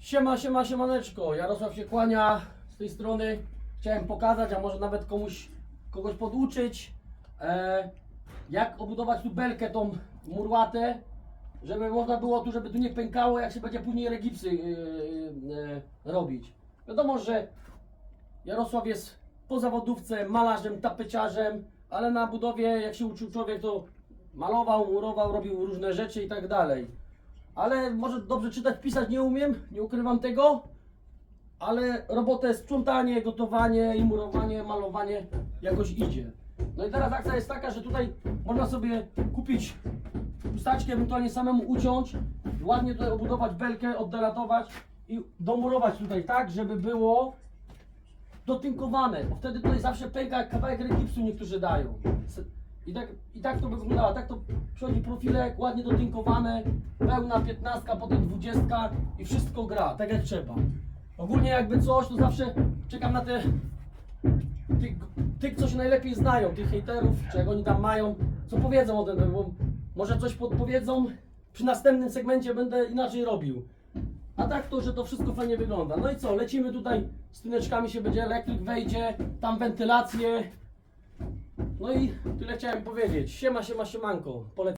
Siema, siema, siemaneczko. Jarosław się kłania z tej strony. Chciałem pokazać, a może nawet komuś, kogoś poduczyć, e, jak obudować tu belkę tą murłatę, żeby można było tu, żeby tu nie pękało, jak się będzie później regipsy yy, yy, robić. Wiadomo, że Jarosław jest po zawodówce malarzem, tapeciarzem, ale na budowie, jak się uczył człowiek, to malował, murował, robił różne rzeczy i tak dalej. Ale może dobrze czytać, pisać nie umiem, nie ukrywam tego, ale robotę sprzątanie, gotowanie i murowanie, malowanie jakoś idzie. No i teraz akcja jest taka, że tutaj można sobie kupić pustaczkę, ewentualnie samemu uciąć, ładnie tutaj obudować belkę, oddelatować i domurować tutaj tak, żeby było dotynkowane, bo wtedy tutaj zawsze pęka kawałek regipsu niektórzy dają. I tak, I tak to by wyglądało, tak to przychodzi profilek, ładnie dotynkowane, pełna 15, potem 20 i wszystko gra, tak jak trzeba. Ogólnie jakby coś, to zawsze czekam na te tych, tych co się najlepiej znają, tych hejterów, jak oni tam mają, co powiedzą o tym, bo może coś podpowiedzą, przy następnym segmencie będę inaczej robił. A tak to, że to wszystko fajnie wygląda. No i co, lecimy tutaj, z tyneczkami się będzie elektryk, wejdzie, tam wentylację. No i tyle chciałem powiedzieć. Siema, siema, siemanko. Polecam.